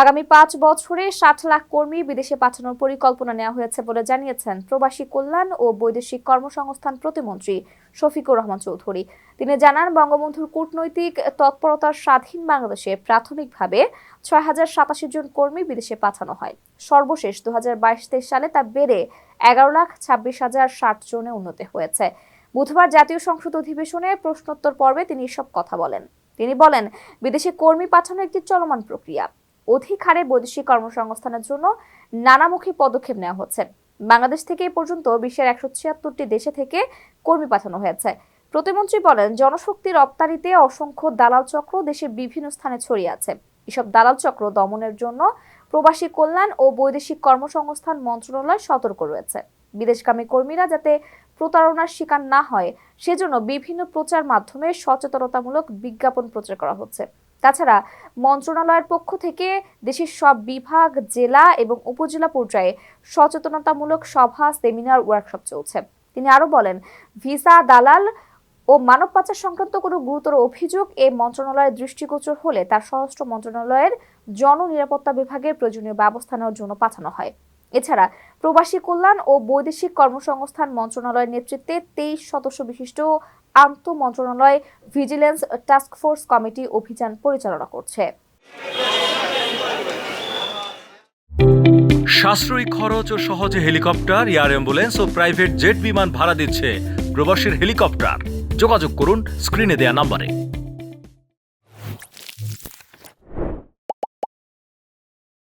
আগামী পাঁচ বছরে ষাট লাখ কর্মী বিদেশে পাঠানোর পরিকল্পনা নেওয়া হয়েছে বলে জানিয়েছেন প্রবাসী কল্যাণ ও বৈদেশিক কর্মসংস্থান প্রতিমন্ত্রী শফিকুর রহমান চৌধুরী। তিনি জানান, বঙ্গবন্ধুর কূটনৈতিক তৎপরতার স্বাধীন বাংলাদেশে প্রাথমিকভাবে ছয় হাজার সাতাশি জন কর্মী বিদেশে পাঠানো হয়। সর্বশেষ দু হাজার বাইশ তেইশ সালে তা বেড়ে এগারো লাখ ছাব্বিশ হাজার ষাট জনে উন্নতি হয়েছে। বুধবার জাতীয় সংসদ অধিবেশনে প্রশ্নোত্তর পর্বে তিনি এসব কথা বলেন। তিনি বলেন, বিদেশে কর্মী পাঠানো একটি চলমান প্রক্রিয়া। অধিক হারে বৈদেশিক কর্মসংস্থানের জন্য নানামুখী পদক্ষেপ নেওয়া হচ্ছে। বাংলাদেশ থেকে পর্যন্ত বিশ্বের একশো ছিয়াত্তরটি দেশে থেকে কর্মী পাঠানো হয়েছে। প্রতিমন্ত্রী বলেন, জনশক্তি রপ্তানিতে অসংখ্য দালাল চক্র দেশের বিভিন্ন স্থানে ছড়িয়ে আছে। এসব দালাল চক্র দমনের জন্য প্রবাসী কল্যাণ ও বৈদেশিক কর্মসংস্থান মন্ত্রণালয় সতর্ক রয়েছে। বিদেশগামী কর্মীরা যাতে প্রতারণার শিকার না হয়, সেজন্য বিভিন্ন প্রচার মাধ্যমে সচেতনতামূলক বিজ্ঞাপন প্রচার করা হচ্ছে। তাছাড়া মন্ত্রণালয়ের পক্ষ থেকে দেশের সব বিভাগ, জেলা এবং উপজেলা পর্যায়ে সচেতনতামূলক সভা, সেমিনার ওয়ার্কশপ চলছে। তিনি আরও বলেন, ভিসা, দালাল ও মানব পাচার সংক্রান্ত কোনো গুরুতর অভিযোগ এ মন্ত্রণালয়ের দৃষ্টিগোচর হলে তার স্বরাষ্ট্র মন্ত্রণালয়ের জননিরাপত্তা বিভাগের প্রয়োজনীয় ব্যবস্থা নেওয়ার জন্য পাঠানো হয়। এছাড়া, প্রবাসী কল্যাণ ও বৈদেশিক কর্মসংস্থান মন্ত্রণালয়ের নেতৃত্বে তেইশ সদস্য বিশিষ্ট আন্তঃ মন্ত্রণালয় ভিজিলেন্স টাস্কফোর্স কমিটি অভিযান পরিচালনা করছে। সাশ্রয়ী খরচ ও সহজে হেলিকপ্টার, এয়ার অ্যাম্বুলেন্স ও প্রাইভেট জেট বিমান ভাড়া দিচ্ছে প্রবাসীর হেলিকপ্টার। যোগাযোগ করুন স্ক্রিনে দেয়া নাম্বারে।